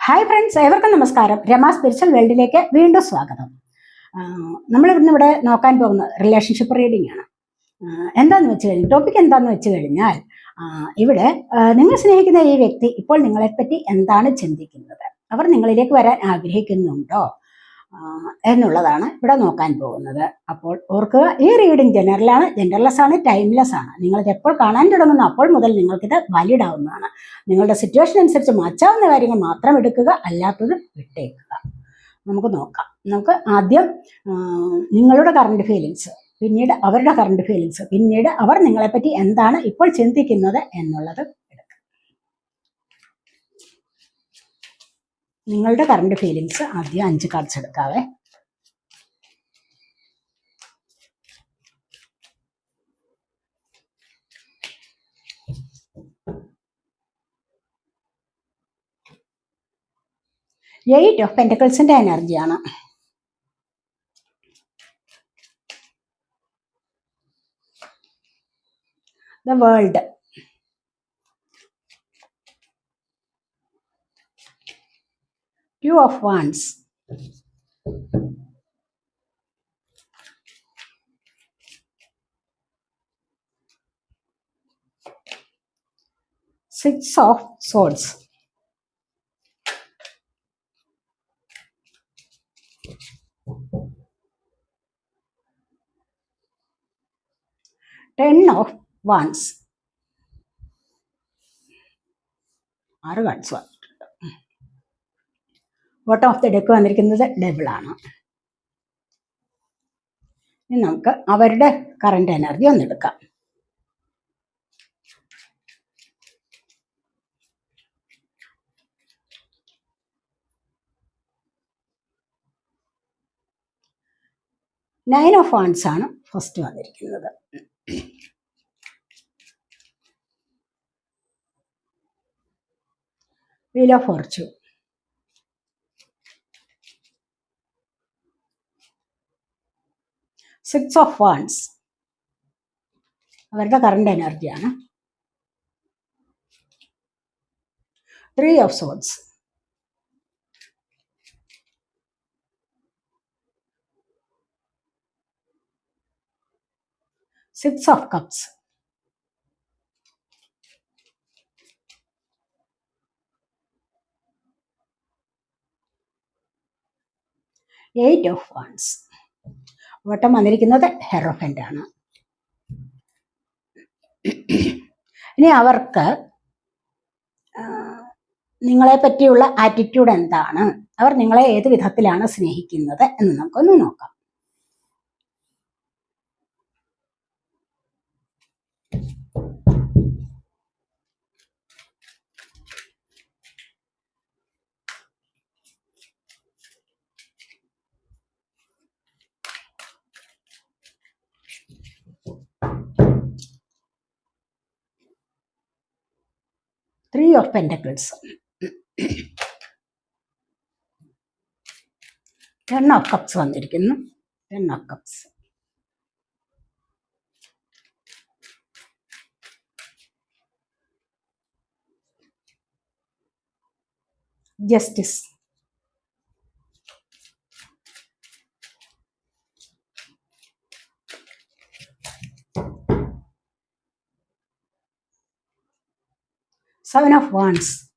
Hi friends ഏവർക്കും നമസ്കാരം. Rama spiritual വേൾഡിലേക്ക് വീണ്ടും സ്വാഗതം. നമ്മൾ ഇന്ന് ഇവിടെ നോക്കാൻ പോകുന്ന റിലേഷൻഷിപ്പ് റീഡിംഗ് ആണ്. എന്താന്ന് വെച്ച് കഴിഞ്ഞാൽ ടോപ്പിക് എന്താന്ന് വെച്ച് കഴിഞ്ഞാൽ ഇവിടെ നിങ്ങൾ സ്നേഹിക്കുന്ന ഈ വ്യക്തി ഇപ്പോൾ നിങ്ങളെപ്പറ്റി എന്താണ് ചിന്തിക്കുന്നത്? അവർ നിങ്ങളിലേക്ക് വരാൻ ആഗ്രഹിക്കുന്നുണ്ടോ? എന്നുള്ളതാണ് ഇവിടെ നോക്കാൻ പോകുന്നത്. അപ്പോൾ ഓർക്കുക ഈ റീഡിംഗ് ജനറലാണ് ജനറൽലെസ് ആണ് ടൈംലെസ് ആണ് നിങ്ങളിത് എപ്പോൾ കാണാൻ തുടങ്ങുന്നു അപ്പോൾ മുതൽ നിങ്ങൾക്കിത് വാലിഡ് ആവുന്നതാണ് നിങ്ങളുടെ സിറ്റുവേഷൻ അനുസരിച്ച് മാറ്റാവുന്ന കാര്യങ്ങൾ മാത്രം എടുക്കുക അല്ലാത്തത് വിട്ടേക്കുക. നമുക്ക് നോക്കാം. നമുക്ക് ആദ്യം നിങ്ങളുടെ കറണ്ട് ഫീലിങ്സ് പിന്നീട് അവരുടെ കറണ്ട് ഫീലിങ്സ് പിന്നീട് അവർ നിങ്ങളെപ്പറ്റി എന്താണ് ഇപ്പോൾ ചിന്തിക്കുന്നത് എന്നുള്ളത് എടുക്കാം നിങ്ങളുടെ കറണ്ട് ഫീലിങ്സ് ആദ്യം അഞ്ച് കാർഡ്സ് എടുക്കാവേ. എയ്റ്റ് ഓഫ് പെന്റക്കിൾസിന്റെ എനർജിയാണ് the world two of wands. Six of swords. Ten of wands. Are God's. Bottom of the deck വന്നിരിക്കുന്നത് ഡബിൾ ആണ്. ഇനി നമുക്ക് അവരുടെ കറണ്ട് എനർജി ഒന്നെടുക്കാം നയൻ ഓഫ് വാൺസ് ആണ് ഫസ്റ്റ് വന്നിരിക്കുന്നത്. Wheel of fortune six of wands അവരുടെ കറണ്ട് എനർജിയാണ് three of swords six of cups eight of wands വട്ടം വന്നിരിക്കുന്നത് ഹെറോഫന്റ് ആണ്. ഇനി അവർക്ക് നിങ്ങളെ പറ്റിയുള്ള ആറ്റിറ്റ്യൂഡ് എന്താണ്? അവർ നിങ്ങളെ ഏത് വിധത്തിലാണ് സ്നേഹിക്കുന്നത് എന്ന് നമുക്കൊന്ന് നോക്കാം. Three of pentacles ten of cups വന്നിരിക്കുന്നു. Ten of cups justice Seven of Wands.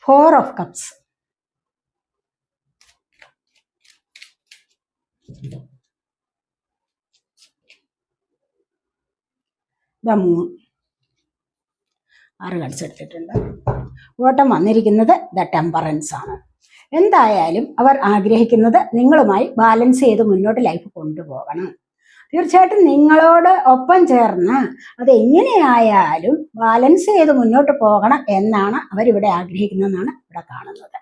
Four of Cups. The Moon. ആറ് കാർഡ്സ് എടുത്തിട്ടുണ്ട് ഓട്ടം വന്നിരിക്കുന്നത് ദ ടെമ്പറൻസ് ആണ്. എന്തായാലും അവർ ആഗ്രഹിക്കുന്നത് നിങ്ങളുമായി ബാലൻസ് ചെയ്ത് മുന്നോട്ട് ലൈഫ് കൊണ്ടുപോകണം. തീർച്ചയായിട്ടും നിങ്ങളോട് ഒപ്പം ചേർന്ന് അത് എങ്ങനെയായാലും ബാലൻസ് ചെയ്ത് മുന്നോട്ട് പോകണം എന്നാണ് അവരിവിടെ ആഗ്രഹിക്കുന്നതെന്നാണ് ഇവിടെ കാണുന്നത്.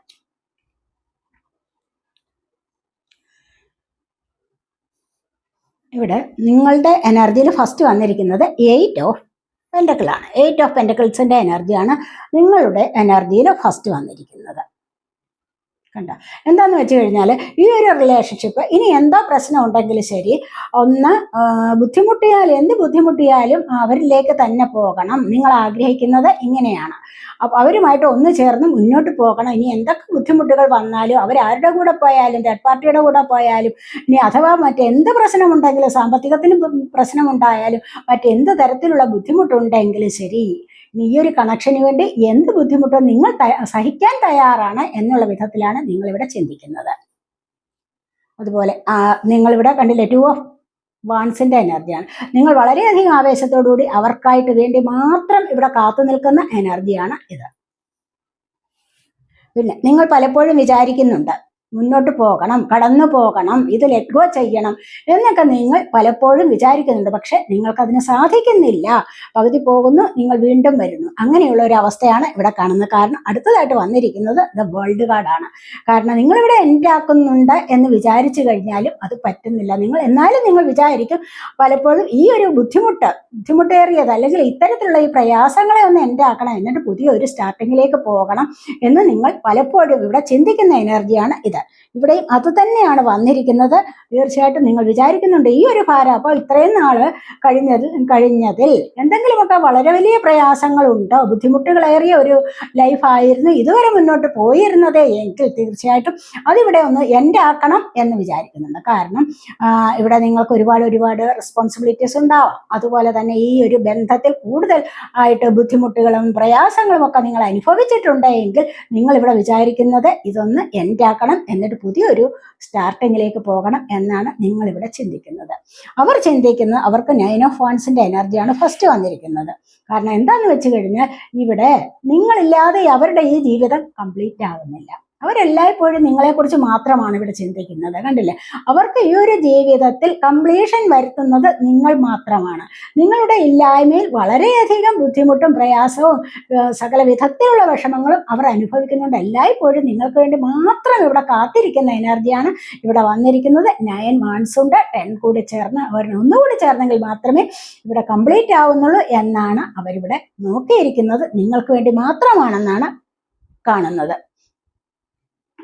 ഇവിടെ നിങ്ങളുടെ എനർജിയിൽ ഫസ്റ്റ് വന്നിരിക്കുന്നത് എയ്റ്റ് ഓഫ് പെൻഡക്കിളാണ് എയ്റ്റ് ഓഫ് പെൻഡക്കിൾസിന്റെ എനർജിയാണ് നിങ്ങളുടെ എനർജിയിൽ ഫസ്റ്റ് വന്നിരിക്കുന്നത്. കണ്ട. എന്താന്ന് വെച്ച് കഴിഞ്ഞാൽ ഈ ഒരു റിലേഷൻഷിപ്പ് ഇനി എന്തോ പ്രശ്നം ഉണ്ടെങ്കിൽ ശരി ഒന്ന് ബുദ്ധിമുട്ടിയാൽ എന്ത് ബുദ്ധിമുട്ടിയാലും അവരിലേക്ക് തന്നെ പോകണം. നിങ്ങൾ ആഗ്രഹിക്കുന്നത് ഇങ്ങനെയാണ്. അപ്പം അവരുമായിട്ട് ഒന്ന് ചേർന്ന് മുന്നോട്ട് പോകണം. ഇനി എന്തൊക്കെ ബുദ്ധിമുട്ടുകൾ വന്നാലും അവരാരുടെ കൂടെ പോയാലും തേർഡ് പാർട്ടിയുടെ കൂടെ പോയാലും ഇനി അഥവാ മറ്റെന്ത് പ്രശ്നമുണ്ടെങ്കിലും സാമ്പത്തികത്തിന് പ്രശ്നമുണ്ടായാലും മറ്റെന്ത് തരത്തിലുള്ള ബുദ്ധിമുട്ടുണ്ടെങ്കിലും ശരി. ഈ ഒരു കണക്ഷന് വേണ്ടി എന്ത് ബുദ്ധിമുട്ടും നിങ്ങൾ സഹിക്കാൻ തയ്യാറാണ് എന്നുള്ള വിധത്തിലാണ് നിങ്ങൾ ഇവിടെ ചിന്തിക്കുന്നത്. അതുപോലെ നിങ്ങളിവിടെ കണ്ടില്ലേ ടു ഓഫ് വാൺസിന്റെ എനർജിയാണ് നിങ്ങൾ വളരെയധികം ആവേശത്തോടുകൂടി അവർക്കായിട്ട് വേണ്ടി മാത്രം ഇവിടെ കാത്തു നിൽക്കുന്ന എനർജിയാണ് ഇത്. പിന്നെ നിങ്ങൾ പലപ്പോഴും വിചാരിക്കുന്നുണ്ട് മുന്നോട്ട് പോകണം കടന്നു പോകണം ഇത് ലെറ്റ് ഗോ ചെയ്യണം എന്നൊക്കെ നിങ്ങൾ പലപ്പോഴും വിചാരിക്കുന്നുണ്ട്. പക്ഷെ നിങ്ങൾക്കതിന് സാധിക്കുന്നില്ല. പകുതി പോകുന്നു നിങ്ങൾ വീണ്ടും വരുന്നു. അങ്ങനെയുള്ള ഒരു അവസ്ഥയാണ് ഇവിടെ കാണുന്നത്. കാരണം അടുത്തതായിട്ട് വന്നിരിക്കുന്നത് ദ വേൾഡ് കാർഡാണ് കാരണം നിങ്ങളിവിടെ എൻഡ് ആക്കുന്നുണ്ട് എന്ന് വിചാരിച്ചു കഴിഞ്ഞാലും അത് പറ്റുന്നില്ല. നിങ്ങൾ എന്നാലും നിങ്ങൾ വിചാരിക്കും പലപ്പോഴും ഈ ഒരു ബുദ്ധിമുട്ട് ബുദ്ധിമുട്ടേറിയത് അല്ലെങ്കിൽ ഇത്തരത്തിലുള്ള ഈ പ്രയാസങ്ങളെ ഒന്ന് എൻഡ് ആക്കണം എന്നിട്ട് പുതിയ ഒരു സ്റ്റാർട്ടിങ്ങിലേക്ക് പോകണം എന്ന് നിങ്ങൾ പലപ്പോഴും ഇവിടെ ചിന്തിക്കുന്ന എനർജിയാണ് ഇത്. ഇവിടെയും അത് തന്നെയാണ് വന്നിരിക്കുന്നത്. തീർച്ചയായിട്ടും നിങ്ങൾ വിചാരിക്കുന്നുണ്ട് ഈ ഒരു ഭാരം അപ്പോൾ ഇത്രയും നാൾ കഴിഞ്ഞതിൽ കഴിഞ്ഞതിൽ എന്തെങ്കിലുമൊക്കെ വളരെ വലിയ പ്രയാസങ്ങളുണ്ടോ? ബുദ്ധിമുട്ടുകളേറിയ ഒരു ലൈഫായിരുന്നു ഇതുവരെ മുന്നോട്ട് പോയിരുന്നതേ എങ്കിൽ തീർച്ചയായിട്ടും അതിവിടെ ഒന്ന് എന്റെ ആക്കണം എന്ന് വിചാരിക്കുന്നുണ്ട്. കാരണം ഇവിടെ നിങ്ങൾക്ക് ഒരുപാട് ഒരുപാട് റെസ്പോൺസിബിലിറ്റീസ് ഉണ്ടാവാം. അതുപോലെ തന്നെ ഈ ഒരു ബന്ധത്തിൽ കൂടുതൽ ആയിട്ട് ബുദ്ധിമുട്ടുകളും പ്രയാസങ്ങളും ഒക്കെ നിങ്ങൾ അനുഭവിച്ചിട്ടുണ്ടെങ്കിൽ നിങ്ങൾ ഇവിടെ വിചാരിക്കുന്നത് ഇതൊന്ന് എന്റെ ആക്കണം എന്നിട്ട് പുതിയൊരു സ്റ്റാർട്ടിങ്ങിലേക്ക് പോകണം എന്നാണ് നിങ്ങൾ ഇവിടെ ചിന്തിക്കുന്നത്. അവർ ചിന്തിക്കുന്നത് അവർക്ക് നയൻ ഓഫ് എനർജിയാണ് ഫസ്റ്റ് വന്നിരിക്കുന്നത്. കാരണം എന്താന്ന് വെച്ച് കഴിഞ്ഞാൽ ഇവിടെ നിങ്ങളില്ലാതെ അവരുടെ ഈ ജീവിതം കംപ്ലീറ്റ് ആകുന്നില്ല അവരെല്ലായ്പ്പോഴും നിങ്ങളെക്കുറിച്ച് മാത്രമാണ് ഇവിടെ ചിന്തിക്കുന്നത് കണ്ടില്ലേ? അവർക്ക് ഈ ഒരു ജീവിതത്തിൽ കംപ്ലീഷൻ വരുത്തുന്നത് നിങ്ങൾ മാത്രമാണ്. നിങ്ങളുടെ ഇല്ലായ്മയിൽ വളരെയധികം ബുദ്ധിമുട്ടും പ്രയാസവും സകല വിധത്തിലുള്ള വിഷമങ്ങളും അവർ അനുഭവിക്കുന്നുണ്ട്. എല്ലായ്പ്പോഴും നിങ്ങൾക്ക് വേണ്ടി മാത്രം ഇവിടെ കാത്തിരിക്കുന്ന എനർജിയാണ് ഇവിടെ വന്നിരിക്കുന്നത്. നയൻ ഉണ്ട് ടെൻ കൂടി ചേർന്ന് അവർ ഒന്നുകൂടി ചേർന്നെങ്കിൽ മാത്രമേ ഇവിടെ കംപ്ലീറ്റ് ആവുന്നുള്ളൂ എന്നാണ് അവരിവിടെ നോക്കിയിരിക്കുന്നത്. നിങ്ങൾക്ക് വേണ്ടി മാത്രമാണെന്നാണ് കാണുന്നത്.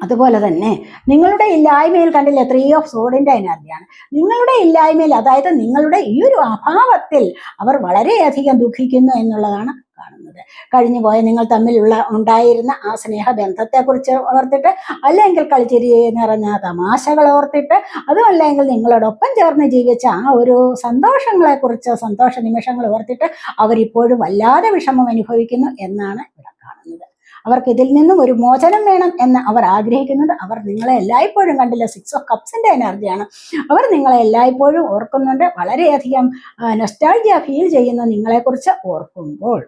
അതുപോലെ തന്നെ നിങ്ങളുടെ ഇല്ലായ്മയിൽ കണ്ടില്ല ത്രീ ഓഫ് സോഡിന്റെ എനർജിയാണ് നിങ്ങളുടെ ഇല്ലായ്മയിൽ അതായത് നിങ്ങളുടെ ഈ ഒരു അഭാവത്തിൽ അവർ വളരെയധികം ദുഃഖിക്കുന്നു എന്നുള്ളതാണ് കാണുന്നത്. കഴിഞ്ഞു പോയ നിങ്ങൾ തമ്മിലുള്ള ഉണ്ടായിരുന്ന ആ സ്നേഹബന്ധത്തെക്കുറിച്ച് ഓർത്തിട്ട് അല്ലെങ്കിൽ കളിച്ചിരി നിറഞ്ഞ തമാശകൾ ഓർത്തിട്ട് അതുമല്ലെങ്കിൽ നിങ്ങളോടൊപ്പം ചേർന്ന് ജീവിച്ച ആ ഒരു സന്തോഷങ്ങളെക്കുറിച്ച് സന്തോഷ നിമിഷങ്ങൾ ഓർത്തിട്ട് അവരിപ്പോഴും വല്ലാതെ വിഷമം അനുഭവിക്കുന്നു എന്നാണ് ഇവിടെ അവർക്ക് ഇതിൽ നിന്നും ഒരു മോചനം വേണം എന്ന് അവർ ആഗ്രഹിക്കുന്നുണ്ട് അവർ നിങ്ങളെ എല്ലായ്പ്പോഴും കണ്ടില്ല? സിക്സ് ഓഫ് കപ്സിന്റെ എനർജിയാണ് അവർ നിങ്ങളെ എല്ലായ്പ്പോഴും ഓർക്കുന്നുണ്ട്. വളരെയധികം നൊസ്റ്റാൾജിയ ഫീൽ ചെയ്യുന്ന നിങ്ങളെക്കുറിച്ച് ഓർക്കുമ്പോൾ.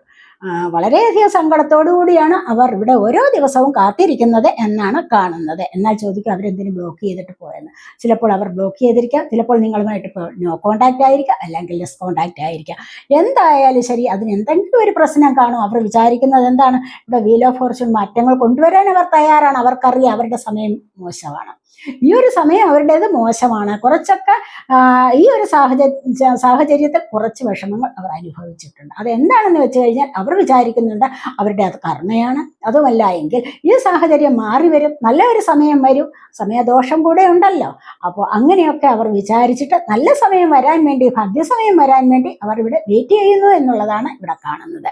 വളരെയധികം സങ്കടത്തോടു കൂടിയാണ് അവർ ഇവിടെ ഓരോ ദിവസവും കാത്തിരിക്കുന്നത് എന്നാണ് കാണുന്നത്. എന്നാൽ ചോദിക്കും അവരെന്തിനു ബ്ലോക്ക് ചെയ്തിട്ട് പോയെന്ന്? ചിലപ്പോൾ അവർ ബ്ലോക്ക് ചെയ്തിരിക്കാം. ചിലപ്പോൾ നിങ്ങളുമായിട്ട് നോ കോണ്ടാക്റ്റ് ആയിരിക്കാം അല്ലെങ്കിൽ ലെസ് കോണ്ടാക്റ്റ് ആയിരിക്കാം. എന്തായാലും ശരി അതിന് എന്തെങ്കിലും ഒരു പ്രശ്നം കാണും. അവർ വിചാരിക്കുന്നത് എന്താണ്? ഇവിടെ വീൽ ഓഫ് ഫോർച്യൂൺ മാറ്റങ്ങൾ കൊണ്ടുവരാൻ അവർ തയ്യാറാണ്. അവർക്കറിയാം അവരുടെ സമയം മോശമാണ്. ഈ ഒരു സമയം അവരുടേത് മോശമാണ്. കുറച്ചൊക്കെ ഈ ഒരു സാഹചര്യ സാഹചര്യത്തിൽ കുറച്ച് വിഷമങ്ങൾ അവർ അനുഭവിച്ചിട്ടുണ്ട്. അത് എന്താണെന്ന് വെച്ച് കഴിഞ്ഞാൽ അവർ വിചാരിക്കുന്നുണ്ട് അവരുടെ അത് കർമ്മയാണ്. അതുമല്ല എങ്കിൽ ഈ സാഹചര്യം മാറി വരും. നല്ല ഒരു സമയം വരും. സമയദോഷം കൂടെ ഉണ്ടല്ലോ. അപ്പോൾ അങ്ങനെയൊക്കെ അവർ വിചാരിച്ചിട്ട് നല്ല സമയം വരാൻ വേണ്ടി ഭാഗ്യസമയം വരാൻ വേണ്ടി അവർ ഇവിടെ വെയിറ്റ് ചെയ്യുന്നു എന്നുള്ളതാണ് ഇവിടെ കാണുന്നത്.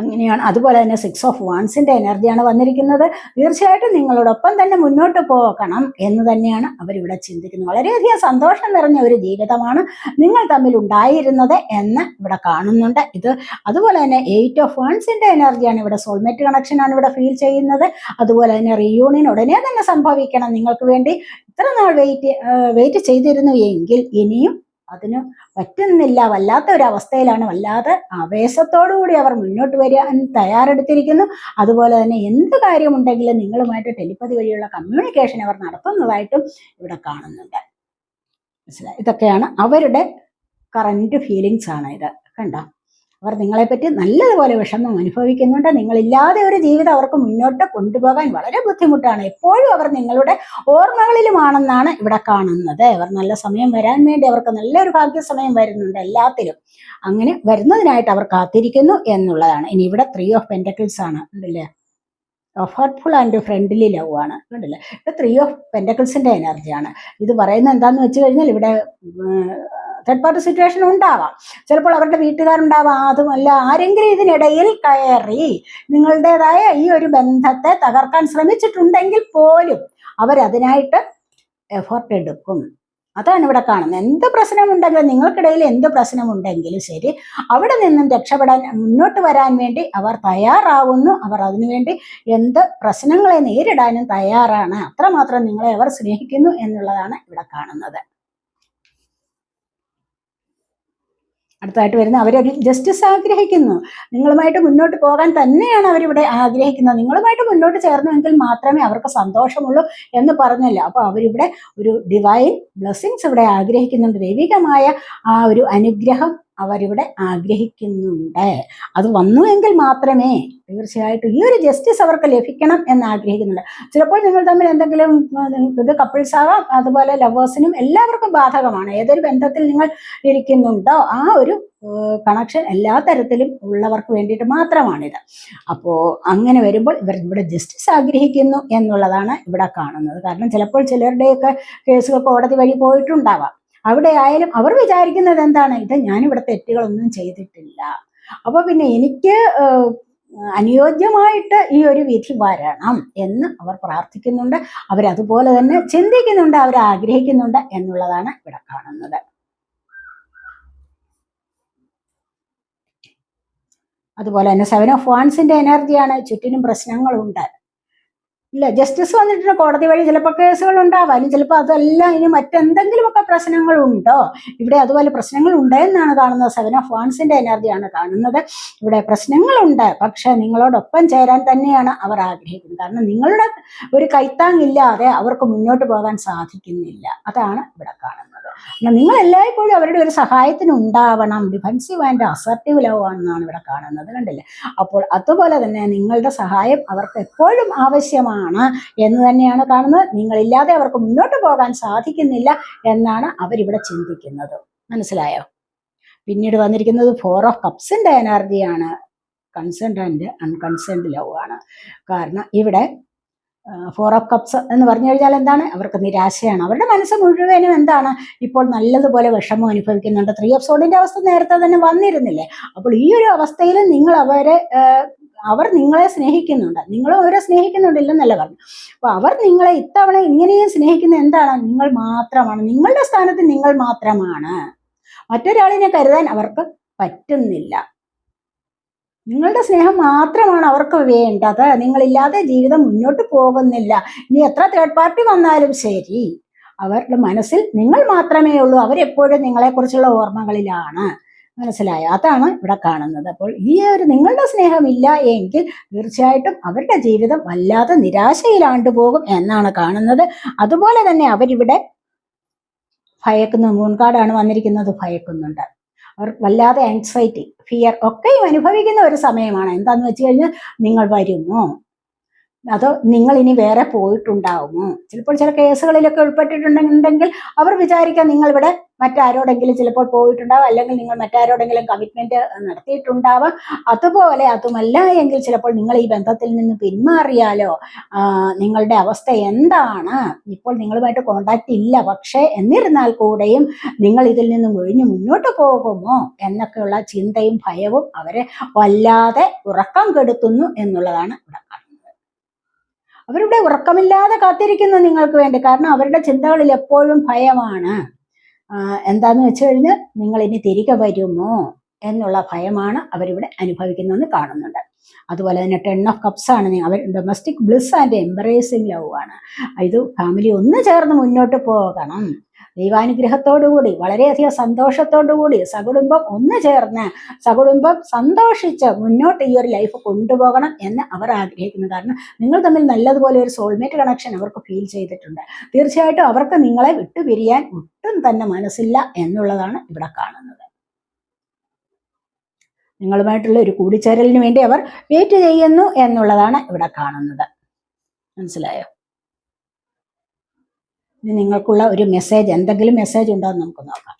അങ്ങനെയാണ്. അതുപോലെ തന്നെ സിക്സ് ഓഫ് വാൺസിന്റെ എനർജിയാണ് വന്നിരിക്കുന്നത്. തീർച്ചയായിട്ടും നിങ്ങളോടൊപ്പം തന്നെ മുന്നോട്ട് പോകണം എന്ന് തന്നെയാണ് അവരിവിടെ ചിന്തിക്കുന്നത്. വളരെയധികം സന്തോഷം നിറഞ്ഞ ഒരു ജീവിതമാണ് നിങ്ങൾ തമ്മിൽ ഉണ്ടായിരുന്നത് എന്ന് ഇവിടെ കാണുന്നുണ്ട്. ഇത് അതുപോലെ തന്നെ എയ്റ്റ് ഓഫ് വൺസിന്റെ എനർജിയാണ് ഇവിടെ സോൾമേറ്റ് കണക്ഷനാണ് ഇവിടെ ഫീൽ ചെയ്യുന്നത്. അതുപോലെ തന്നെ റീയൂണിയൻ ഉടനെ തന്നെ സംഭവിക്കണം നിങ്ങൾക്ക് വേണ്ടി. ഇത്ര നാൾ വെയിറ്റ് വെയിറ്റ് ചെയ്തിരുന്നു എങ്കിൽ ഇനിയും അതിന് പറ്റുന്നില്ല. വല്ലാത്ത ഒരു അവസ്ഥയിലാണ് വല്ലാതെ ആവേശത്തോടുകൂടി അവർ മുന്നോട്ട് വരാൻ തയ്യാറെടുത്തിരിക്കുന്നു. അതുപോലെ തന്നെ എന്ത് കാര്യമുണ്ടെങ്കിലും നിങ്ങളുമായിട്ട് ടെലിപ്പതി വഴിയുള്ള കമ്മ്യൂണിക്കേഷൻ അവർ നടത്തുന്നതായിട്ടും ഇവിടെ കാണുന്നുണ്ട്. മനസ്സിലായി? ഇതൊക്കെയാണ് അവരുടെ കറന്റ് ഫീലിങ്സ് ആണ് ഇത്. കണ്ടോ? അവർ നിങ്ങളെപ്പറ്റി നല്ലതുപോലെ വിഷമം അനുഭവിക്കുന്നുണ്ട്. നിങ്ങളില്ലാതെ ഒരു ജീവിതം അവർക്ക് മുന്നോട്ട് കൊണ്ടുപോകാൻ വളരെ ബുദ്ധിമുട്ടാണ്. എപ്പോഴും അവർ നിങ്ങളുടെ ഓർമ്മകളിലുമാണെന്നാണ് ഇവിടെ കാണുന്നത്. അവർ നല്ല സമയം വരാൻ വേണ്ടി അവർക്ക് നല്ലൊരു ഭാഗ്യ സമയം വരുന്നുണ്ട് എല്ലാത്തിലും. അങ്ങനെ വരുന്നതിനായിട്ട് അവർ കാത്തിരിക്കുന്നു എന്നുള്ളതാണ്. ഇനി ഇവിടെ ത്രീ ഓഫ് പെന്റക്കിൾസ് ആണ്. അല്ലേ ഹോട്ട്ഫുൾ ആൻഡ് ഫ്രണ്ട്ലി ലവ് ആണ്. കണ്ടില്ലേ ഇത് ത്രീ ഓഫ് പെന്റക്കിൾസിന്റെ എനർജിയാണ് ഇത് പറയുന്നത് എന്താന്ന് വെച്ച് കഴിഞ്ഞാൽ ഇവിടെ തേർഡ് പാർട്ടി സിറ്റുവേഷൻ ഉണ്ടാവാം. ചിലപ്പോൾ അവരുടെ വീട്ടുകാരുണ്ടാവാം. അതുമല്ല ആരെങ്കിലും ഇതിനിടയിൽ കയറി നിങ്ങളുടേതായ ഈ ഒരു ബന്ധത്തെ തകർക്കാൻ ശ്രമിച്ചിട്ടുണ്ടെങ്കിൽ പോലും അവരതിനായിട്ട് എഫേർട്ട് എടുക്കും. അതാണ് ഇവിടെ കാണുന്നത്. എന്ത് പ്രശ്നമുണ്ടെങ്കിലും നിങ്ങൾക്കിടയിൽ എന്ത് പ്രശ്നമുണ്ടെങ്കിലും ശരി അവിടെ നിന്നും രക്ഷപ്പെടാൻ മുന്നോട്ട് വരാൻ വേണ്ടി അവർ തയ്യാറാവുന്നു. അവർ അതിനുവേണ്ടി എന്ത് പ്രശ്നങ്ങളെ നേരിടാനും തയ്യാറാണ്. അത്രമാത്രം നിങ്ങളെ അവർ സ്നേഹിക്കുന്നു എന്നുള്ളതാണ് ഇവിടെ കാണുന്നത്. അടുത്തായിട്ട് വരുന്ന അവരത് ജസ്റ്റിസ് ആഗ്രഹിക്കുന്നു. നിങ്ങളുമായിട്ട് മുന്നോട്ട് പോകാൻ തന്നെയാണ് അവരിവിടെ ആഗ്രഹിക്കുന്നത്. നിങ്ങളുമായിട്ട് മുന്നോട്ട് ചേർന്നുവെങ്കിൽ മാത്രമേ അവർക്ക് സന്തോഷമുള്ളൂ എന്ന് പറഞ്ഞല്ല. അപ്പോൾ അവരിവിടെ ഒരു ഡിവൈൻ ബ്ലെസ്സിങ്സ് ഇവിടെ ആഗ്രഹിക്കുന്നുണ്ട്. ദൈവികമായ ആ ഒരു അനുഗ്രഹം അവരിവിടെ ആഗ്രഹിക്കുന്നുണ്ട്. അത് വന്നുവെങ്കിൽ മാത്രമേ തീർച്ചയായിട്ടും ഈ ഒരു ജസ്റ്റിസ് അവർക്ക് ലഭിക്കണം എന്ന് ആഗ്രഹിക്കുന്നുണ്ട്. ചിലപ്പോൾ നിങ്ങൾ തമ്മിൽ എന്തെങ്കിലും ഇത് കപ്പിൾസ് ആവാം അതുപോലെ ലവേഴ്സിനും എല്ലാവർക്കും ബാധകമാണ്. ഏതൊരു ബന്ധത്തിൽ നിങ്ങൾ ഇരിക്കുന്നുണ്ടോ ആ ഒരു കണക്ഷൻ എല്ലാ തരത്തിലും ഉള്ളവർക്ക് വേണ്ടിയിട്ട് മാത്രമാണിത്. അപ്പോൾ അങ്ങനെ വരുമ്പോൾ ഇവർ ഇവിടെ ജസ്റ്റിസ് ആഗ്രഹിക്കുന്നു എന്നുള്ളതാണ് ഇവിടെ കാണുന്നത്. കാരണം ചിലപ്പോൾ ചിലരുടെയൊക്കെ കേസുകൾ കോടതി വഴി പോയിട്ടുണ്ടാവാം. അവിടെ ആയാലും അവർ വിചാരിക്കുന്നത് എന്താണ്? ഇത് ഞാനിവിടെ തെറ്റുകളൊന്നും ചെയ്തിട്ടില്ല. അപ്പൊ പിന്നെ എനിക്ക് അനുയോജ്യമായിട്ട് ഈ ഒരു വിധി വരണം എന്ന് അവർ പ്രാർത്ഥിക്കുന്നുണ്ട്. അവരതുപോലെ തന്നെ ചിന്തിക്കുന്നുണ്ട് അവർ ആഗ്രഹിക്കുന്നുണ്ട് എന്നുള്ളതാണ് ഇവിടെ കാണുന്നത്. അതുപോലെ തന്നെ സെവൻ ഓഫ് വാൺസിന്റെ എനർജിയാണ് ചുറ്റിനും പ്രശ്നങ്ങളുണ്ട്. ഇല്ല ജസ്റ്റിസ് വന്നിട്ടുണ്ട് കോടതി വഴി ചിലപ്പോൾ കേസുകൾ ഉണ്ടാവാനും ചിലപ്പോൾ അതെല്ലാം ഇനി മറ്റെന്തെങ്കിലുമൊക്കെ പ്രശ്നങ്ങളുണ്ടോ? ഇവിടെ അതുപോലെ പ്രശ്നങ്ങൾ ഉണ്ട് എന്നാണ് കാണുന്നത് സെവൻ ഓഫ് വാൺസിന്റെ എനർജിയാണ് കാണുന്നത്. ഇവിടെ പ്രശ്നങ്ങളുണ്ട്. പക്ഷെ നിങ്ങളോടൊപ്പം ചേരാൻ തന്നെയാണ് അവർ ആഗ്രഹിക്കുന്നത്. കാരണം നിങ്ങളുടെ ഒരു കൈത്താങ്ങില്ലാതെ അവർക്ക് മുന്നോട്ട് പോകാൻ സാധിക്കുന്നില്ല. അതാണ് ഇവിടെ കാണുന്നത്. നിങ്ങൾ എല്ലായ്പ്പോഴും അവരുടെ ഒരു സഹായത്തിന് ഉണ്ടാവണം ഡിഫൻസീവ് ആൻഡ് അസർട്ടീവ് ലവ് ആണെന്നാണ് ഇവിടെ കാണുന്നത്. കണ്ടില്ലേ? അപ്പോൾ അതുപോലെ തന്നെ നിങ്ങളുടെ സഹായം അവർക്ക് എപ്പോഴും ആവശ്യമാണ് എന്ന് തന്നെയാണ് കാണുന്നത്. നിങ്ങളില്ലാതെ അവർക്ക് മുന്നോട്ട് പോകാൻ സാധിക്കുന്നില്ല എന്നാണ് അവരിവിടെ ചിന്തിക്കുന്നത്. മനസ്സിലായോ? പിന്നീട് വന്നിരിക്കുന്നത് ഫോർ ഓഫ് കപ്സിന്റെ എനർജിയാണ് കൺസെൻഡ് ആൻഡ് അൺകൺസേൺഡ് ലവ് ആണ്. കാരണം ഇവിടെ ഫോർ ഓഫ് കപ്സ് എന്ന് പറഞ്ഞു കഴിഞ്ഞാൽ എന്താണ്? അവർക്ക് നിരാശയാണ്. അവരുടെ മനസ്സ് മുഴുവനും എന്താണ്? ഇപ്പോൾ നല്ലതുപോലെ വിഷമം അനുഭവിക്കുന്നുണ്ട്. ത്രീ ഓഫ് സോഡിന്റെ അവസ്ഥ നേരത്തെ തന്നെ വന്നിരുന്നില്ലേ? അപ്പോൾ ഈ ഒരു അവസ്ഥയിൽ നിങ്ങൾ അവരെ അവർ നിങ്ങളെ സ്നേഹിക്കുന്നുണ്ട്. നിങ്ങളും അവരെ സ്നേഹിക്കുന്നുണ്ടില്ലെന്നല്ല പറഞ്ഞു. അപ്പൊ അവർ നിങ്ങളെ ഇത്തവണ ഇങ്ങനെയും സ്നേഹിക്കുന്ന എന്താണ്? നിങ്ങൾ മാത്രമാണ്. നിങ്ങളുടെ സ്ഥാനത്ത് നിങ്ങൾ മാത്രമാണ്. മറ്റൊരാളിനെ കരുതാൻ അവർക്ക് പറ്റുന്നില്ല. നിങ്ങളുടെ സ്നേഹം മാത്രമാണ് അവർക്ക് വേണ്ടത്. നിങ്ങളില്ലാതെ ജീവിതം മുന്നോട്ട് പോകുന്നില്ല. ഇനി എത്ര തേർഡ് പാർട്ടി വന്നാലും ശരി. അവരുടെ മനസ്സിൽ നിങ്ങൾ മാത്രമേ ഉള്ളൂ. അവരെപ്പോഴും നിങ്ങളെക്കുറിച്ചുള്ള ഓർമ്മകളിലാണ്. മനസ്സിലായോ? അതാണ് ഇവിടെ കാണുന്നത്. അപ്പോൾ ഈ ഒരു നിങ്ങളുടെ സ്നേഹമില്ല എങ്കിൽ തീർച്ചയായിട്ടും അവരുടെ ജീവിതം വല്ലാതെ നിരാശയിലാണ്ടു പോകും എന്നാണ് കാണുന്നത്. അതുപോലെ തന്നെ അവരിവിടെ ഭയക്കുന്നു. മൂൺകാടാണ് വന്നിരിക്കുന്നത്. ഭയക്കുന്നുണ്ട്. അവർ വല്ലാതെ ആൻസൈറ്റി ഫിയർ ഒക്കെയും അനുഭവിക്കുന്ന ഒരു സമയമാണ്. എന്താന്ന് വെച്ച് കഴിഞ്ഞാൽ നിങ്ങൾ വരുമോ? അതോ നിങ്ങൾ ഇനി വേറെ പോയിട്ടുണ്ടാവും. ചിലപ്പോൾ ചില കേസുകളിലൊക്കെ ഉൾപ്പെട്ടിട്ടുണ്ടെങ്കിൽ അവർ വിചാരിക്കാം നിങ്ങൾ ഇവിടെ മറ്റാരോടെങ്കിലും ചിലപ്പോൾ പോയിട്ടുണ്ടാവും അല്ലെങ്കിൽ നിങ്ങൾ മറ്റാരോടെങ്കിലും കമ്മിറ്റ്മെന്റ് നടത്തിയിട്ടുണ്ടാവാം. അതുപോലെ അതുമല്ല എങ്കിൽ ചിലപ്പോൾ നിങ്ങൾ ഈ ബന്ധത്തിൽ നിന്ന് പിന്മാറിയാലോ? നിങ്ങളുടെ അവസ്ഥ എന്താണ്? ഇപ്പോൾ നിങ്ങളുമായിട്ട് കോണ്ടാക്ട് ഇല്ല. പക്ഷേ എന്നിരുന്നാൽ കൂടെയും നിങ്ങൾ ഇതിൽ നിന്ന് ഒഴിഞ്ഞു മുന്നോട്ട് പോകുമോ? എന്നൊക്കെയുള്ള ചിന്തയും ഭയവും അവരെ വല്ലാതെ ഉറക്കം കെടുത്തുന്നു എന്നുള്ളതാണ് ഇവിടെ അവരുടെ ഉറക്കമില്ലാതെ കാത്തിരിക്കുന്നു നിങ്ങൾക്ക് വേണ്ടി. കാരണം അവരുടെ ചിന്തകളിൽ എപ്പോഴും ഭയമാണ്. എന്താന്ന് വെച്ച് കഴിഞ്ഞാൽ നിങ്ങൾ ഇനി തിരികെ വരുമോ എന്നുള്ള ഭയമാണ് അവരിവിടെ അനുഭവിക്കുന്നതെന്ന് കാണുന്നുണ്ട്. അതുപോലെ തന്നെ ടെൻ ഓഫ് കപ്സ് ആണ്. അവർ domestic bliss and embracing love ആണ്. ഇത് ഫാമിലി ഒന്ന് ചേർന്ന് മുന്നോട്ട് പോകണം. ദൈവാനുഗ്രഹത്തോടുകൂടി വളരെയധികം സന്തോഷത്തോടുകൂടി സകുടുംബം ഒന്ന് ചേർന്ന് സകുടുംബം സന്തോഷിച്ച് മുന്നോട്ട് ഈ ഒരു ലൈഫ് കൊണ്ടുപോകണം എന്ന് അവർ ആഗ്രഹിക്കുന്നു. കാരണം നിങ്ങൾ തമ്മിൽ നല്ലതുപോലെ ഒരു സോൾമേറ്റ് കണക്ഷൻ അവർക്ക് ഫീൽ ചെയ്തിട്ടുണ്ട്. തീർച്ചയായിട്ടും അവർക്ക് നിങ്ങളെ വിട്ടുപിരിയാൻ ഒട്ടും തന്നെ മനസ്സില്ല എന്നുള്ളതാണ് ഇവിടെ കാണുന്നത്. നിങ്ങളുമായിട്ടുള്ള ഒരു കൂടിച്ചേരലിന് വേണ്ടി അവർ വെയിറ്റ് ചെയ്യുന്നു എന്നുള്ളതാണ് ഇവിടെ കാണുന്നത്. മനസ്സിലായോ? നിങ്ങൾക്കുള്ള ഒരു മെസ്സേജ് എന്തെങ്കിലും മെസ്സേജ് ഉണ്ടോ എന്ന് നമുക്ക് നോക്കാം.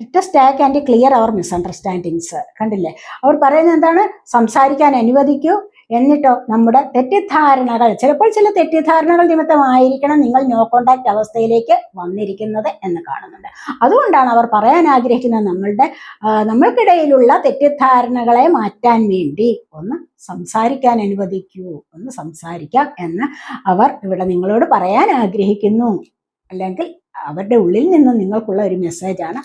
Let's talk and clear our misunderstandings കണ്ടില്ലേ? അവർ പറയുന്നത് എന്താണ്? സംസാരിക്കാൻ അനുവദിക്കൂ എന്നിട്ടോ നമ്മുടെ തെറ്റിദ്ധാരണകൾ ചിലപ്പോൾ ചില തെറ്റിദ്ധാരണകൾ നിമിത്തമായിരിക്കണം നിങ്ങൾ നോ കോണ്ടാക്ട് അവസ്ഥയിലേക്ക് വന്നിരിക്കുന്നത് എന്ന് കാണുന്നുണ്ട്. അതുകൊണ്ടാണ് അവർ പറയാൻ ആഗ്രഹിക്കുന്നത് നമ്മളുടെ നമ്മൾക്കിടയിലുള്ള തെറ്റിദ്ധാരണകളെ മാറ്റാൻ വേണ്ടി ഒന്ന് സംസാരിക്കാൻ അനുവദിക്കൂ ഒന്ന് സംസാരിക്കാം എന്ന് അവർ ഇവിടെ നിങ്ങളോട് പറയാൻ ആഗ്രഹിക്കുന്നു. അല്ലെങ്കിൽ അവരുടെ ഉള്ളിൽ നിന്ന് നിങ്ങൾക്കുള്ള ഒരു മെസ്സേജാണ്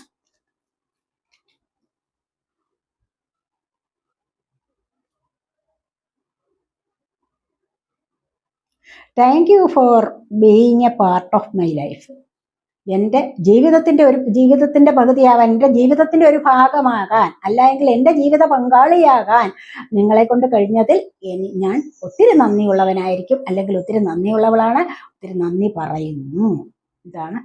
thank you for being a part of my life എന്റെ ജീവിതത്തിന്റെ ഒരു ജീവിതത്തിന്റെ പകുതിയാവാൻ എന്റെ ജീവിതത്തിന്റെ ഒരു ഭാഗമാകാൻ അല്ലെങ്കിൽ എന്റെ ജീവിത പങ്കാളിയാകാൻ നിങ്ങളെ കൊണ്ട് കഴിഞ്ഞതിൽ എനി- ഞാൻ ഒത്തിരി നന്ദിയുള്ളവനായിരിക്കും. അല്ലെങ്കിൽ ഒത്തിരി നന്ദിയുള്ളവളാണ്. ഒത്തിരി നന്ദി പറയുന്നു. ഇതാണ്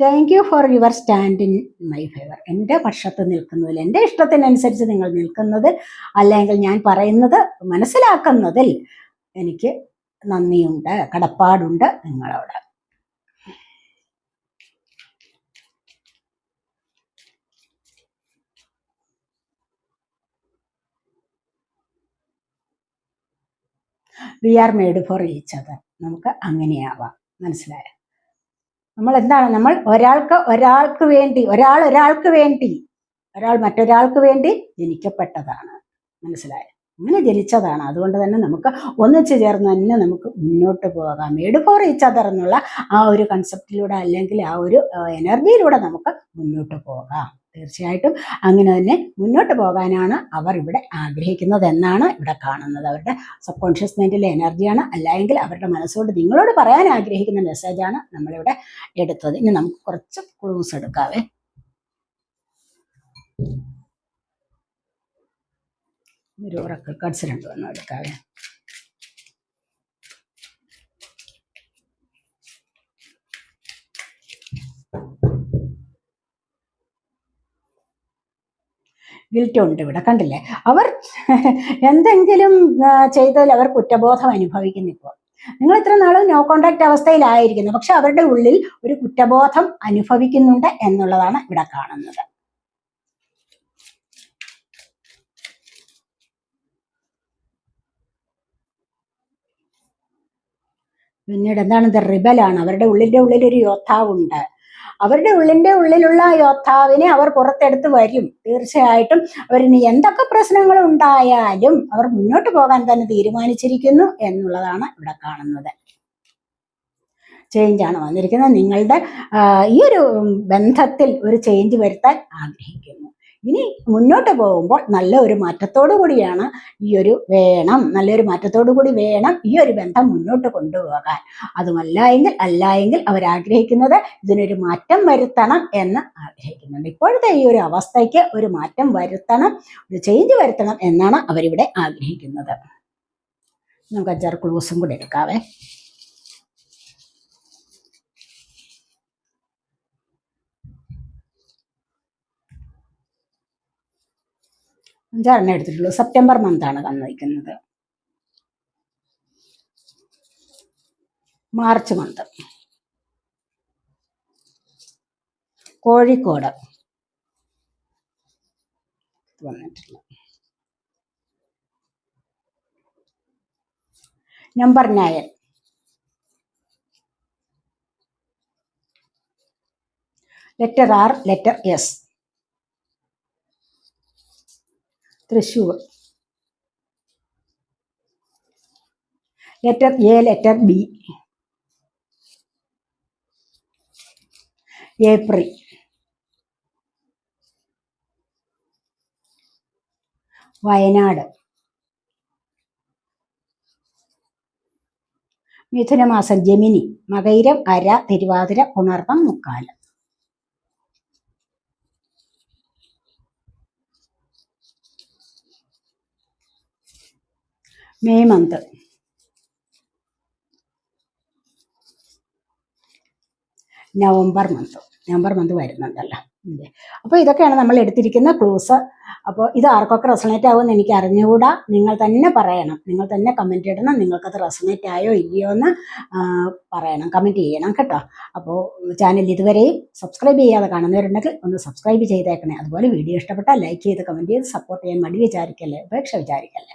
thank you for your stand in my favour എന്റെ പക്ഷത്ത് നിൽക്കുന്നതിൽ എന്റെ ഇഷ്ടത്തിനനുസരിച്ച് നിങ്ങൾ നിൽക്കുന്നതിൽ അല്ലെങ്കിൽ ഞാൻ പറയുന്നത് മനസ്സിലാക്കുന്നതിൽ എനിക്ക് നന്ദിയുണ്ട് കടപ്പാടുണ്ട് നിങ്ങളോട്. We are made for each other നമുക്ക് അങ്ങനെയാവാം. മനസ്സിലായോ? നമ്മൾ എന്താണ് നമ്മൾ ഒരാൾക്ക് ഒരാൾക്ക് വേണ്ടി ഒരാൾ ഒരാൾക്ക് വേണ്ടി ഒരാൾ മറ്റൊരാൾക്ക് വേണ്ടി ജനിക്കപ്പെട്ടതാണ്. മനസ്സിലായോ? അങ്ങനെ ജനിച്ചതാണ്. അതുകൊണ്ട് തന്നെ നമുക്ക് ഒന്നിച്ചു ചേർന്ന് തന്നെ നമുക്ക് മുന്നോട്ട് പോകാം. മേഡ് ഫോർ ഈച്ച് അതർ എന്നുള്ള ആ ഒരു കൺസെപ്റ്റിലൂടെ അല്ലെങ്കിൽ ആ ഒരു എനർജിയിലൂടെ നമുക്ക് മുന്നോട്ട് പോകാം. തീർച്ചയായിട്ടും അങ്ങനെ തന്നെ മുന്നോട്ട് പോകാനാണ് അവർ ഇവിടെ ആഗ്രഹിക്കുന്നത് എന്നാണ് ഇവിടെ കാണുന്നത്. അവരുടെ സബ് കോൺഷ്യസ് മൈൻഡിലെ എനർജിയാണ് അല്ലെങ്കിൽ അവരുടെ മനസ്സോട് നിങ്ങളോട് പറയാൻ ആഗ്രഹിക്കുന്ന മെസ്സേജാണ് നമ്മളിവിടെ എടുത്തത്. ഇനി നമുക്ക് കുറച്ച് ക്ലൂസ് എടുക്കാവേ ഒരു ഉറക്ക കാർഡ്സ് രണ്ടുവണ്ണം എടുക്കാവേ ഗിൽറ്റ് ഉണ്ട് ഇവിടെ കണ്ടില്ലേ? അവർ എന്തെങ്കിലും ചെയ്താൽ അവർ കുറ്റബോധം അനുഭവിക്കുന്നു ഇപ്പോൾ. നിങ്ങൾ ഇത്ര നാളും നോ കോണ്ടാക്ട് അവസ്ഥയിലായിരിക്കുന്നു പക്ഷെ അവരുടെ ഉള്ളിൽ ഒരു കുറ്റബോധം അനുഭവിക്കുന്നുണ്ട് എന്നുള്ളതാണ് ഇവിടെ കാണുന്നത്. പിന്നീട് എന്താണ്? ഇത് റിബലാണ്. അവരുടെ ഉള്ളിന്റെ ഉള്ളിൽ ഒരു യോദ്ധാവുണ്ട്. അവരുടെ ഉള്ളിന്റെ ഉള്ളിലുള്ള യോദ്ധാവിനെ അവർ പുറത്തെടുത്ത് വരും. തീർച്ചയായിട്ടും അവരിന് എന്തൊക്കെ പ്രശ്നങ്ങൾ ഉണ്ടായാലും അവർ മുന്നോട്ട് പോകാൻ തന്നെ തീരുമാനിച്ചിരിക്കുന്നു എന്നുള്ളതാണ് ഇവിടെ കാണുന്നത്. ചേഞ്ച് ആണ് വന്നിരിക്കുന്നത്. നിങ്ങളുടെ ഈ ഒരു ബന്ധത്തിൽ ഒരു ചേഞ്ച് വരുത്താൻ ആഗ്രഹിക്കുന്നു. ഇനി മുന്നോട്ട് പോകുമ്പോൾ നല്ല ഒരു മാറ്റത്തോടു കൂടിയാണ് ഈ ഒരു വേണം. നല്ലൊരു മാറ്റത്തോടു കൂടി വേണം ഈ ഒരു ബന്ധം മുന്നോട്ട് കൊണ്ടുപോകാൻ. അതുമല്ല എങ്കിൽ അല്ല എങ്കിൽ അവർ ആഗ്രഹിക്കുന്നത് ഇതിനൊരു മാറ്റം വരുത്തണം എന്ന് ആഗ്രഹിക്കുന്നുണ്ട്. ഇപ്പോഴത്തെ ഈ ഒരു അവസ്ഥയ്ക്ക് ഒരു മാറ്റം വരുത്തണം ഒരു ചേഞ്ച് വരുത്തണം എന്നാണ് അവരിവിടെ ആഗ്രഹിക്കുന്നത്. നമുക്ക് അഞ്ചാറ് ക്ലൂസും കൂടെ എടുക്കാവേ. അഞ്ചാറെണ്ണം എടുത്തിട്ടുള്ളൂ. സെപ്റ്റംബർ മന്താണ് തന്നിരിക്കുന്നത്. March month Kozhikode. വന്നിട്ടില്ല. Number nine letter R letter S Thrissur letter A letter B April Wayanad. മിഥുനമാസം Gemini. മകൈരം അര തിരുവാതിര പുണർവം മുക്കാലം May month November month November month വരുന്നുണ്ടല്ലോ. അപ്പോൾ ഇതൊക്കെയാണ് നമ്മൾ എടുത്തിരിക്കുന്ന ക്ലൂസ് അപ്പോൾ ഇത് ആർക്കൊക്കെ റെസണേറ്റ് ആവുമെന്ന് എനിക്ക് അറിഞ്ഞുകൂടാ? നിങ്ങൾ തന്നെ പറയണം. നിങ്ങൾ തന്നെ കമന്റ് ഇടണം. നിങ്ങൾക്കത് റെസണേറ്റ് ആയോ ഇല്ലയോ എന്ന് പറയണം. കമന്റ് ചെയ്യണം കേട്ടോ. അപ്പോൾ ചാനൽ ഇതുവരെയും സബ്സ്ക്രൈബ് ചെയ്യാതെ കാണുന്നവരുണ്ടെങ്കിൽ ഒന്ന് സബ്സ്ക്രൈബ് ചെയ്തേക്കണേ. അതുപോലെ വീഡിയോ ഇഷ്ടപ്പെട്ടാൽ ലൈക്ക് ചെയ്ത് കമന്റ് ചെയ്ത് സപ്പോർട്ട് ചെയ്യാൻ മടി വിചാരിക്കല്ലേ? ഉപേക്ഷ വിചാരിക്കല്ലേ?